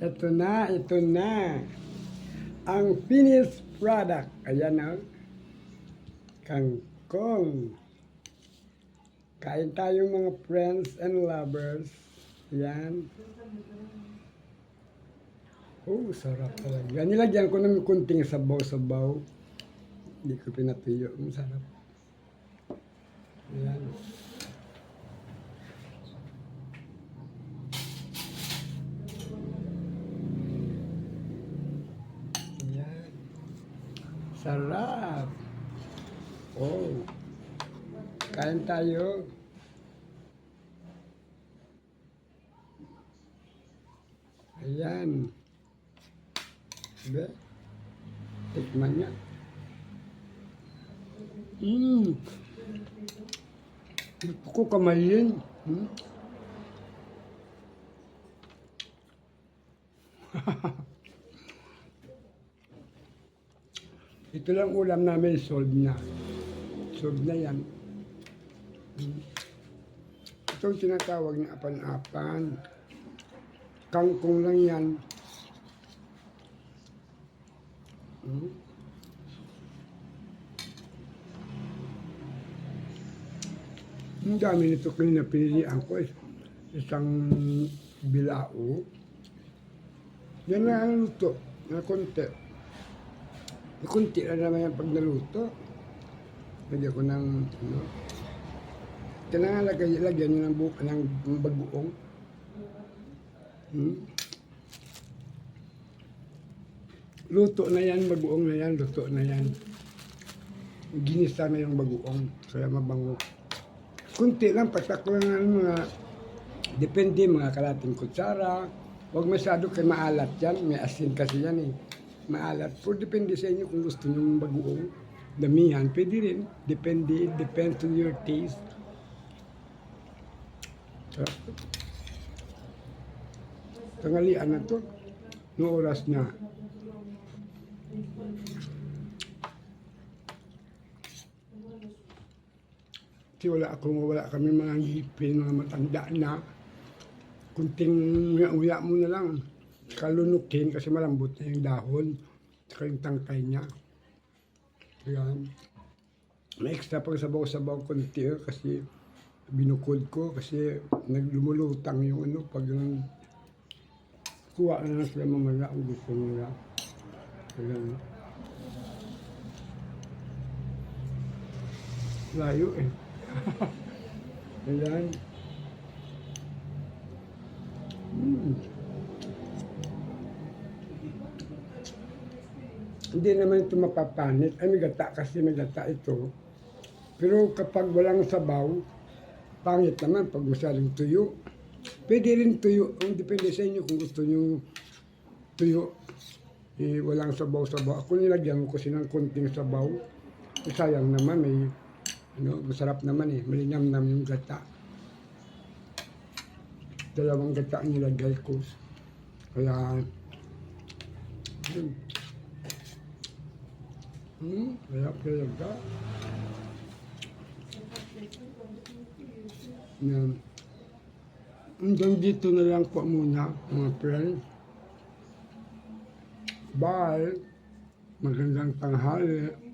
Ito na, ito na. Ang finished product. Ayan na. Kangkong. Kain tayo mga friends and lovers. Yan. Oh, sarap talaga. Nilagyan ko ng kunting sabaw-sabaw. Hindi ko pinatuyo. Ang sarap. Yan. Yan. Sarap. Oh. Kain tayo. Ayan. Diba? Tikman niya. Mmm. Gusto ko kamayin. Hmm? Ito lang ulam namin, solve na. Solve na yan. Ito ang tinatawag na apan-apan. Kangkong lang yan. Hmm. Ang dami nito kanina pinilian ko. is- Isang bilao. Yan na ang luto. Na konti. Na konti lang naman yan pag naluto. Lagyan ko ng, ano, kailangan lagay, lagyan nyo ng, bu ng bagoong. Hmm? Luto na yan, bagoong na yan, luto na yan. Ginisa na yung bagoong, kaya mabango. Kunti lang, patak lang ng mga, depende mga kalating kutsara. Huwag masyado kay maalat yan, may asin kasi yan eh. Maalat. Pero depende sa inyo kung gusto nyo ng bagoong. Damihan, pwede rin. Depende, depends on your taste. So, tanghalian na to. No oras na. Kasi wala akong wala kami mga ngipin, mga matanda na. Kunting uya mo na lang. Kalunukin kasi malambot na yung dahon. Saka yung tangkay niya. Ayan. May extra pang sabaw-sabaw konti eh, kasi binukod ko kasi naglumulutang yung ano pag yung kuha na lang sila mamaya ang gusto nila. Ayan. Layo eh. Ayan. Mm. Hindi naman ito mapapanit. Ay, may gata kasi may gata ito. Pero kapag walang sabaw, pangit naman pag masyadong tuyo. Pwede rin tuyo. Ang depende sa inyo kung gusto nyo tuyo. Eh, walang sabaw-sabaw. Ako nilagyan ko kasi ng konting sabaw. Eh, sayang naman, may ano, masarap naman eh. Malinam-nam yung gata. Dalawang gata ang nilagay ko. Kaya, yun. Hmm, kaya talaga. Yan. Hanggang dito na lang po muna, mga friends. Bye! Magandang tanghali.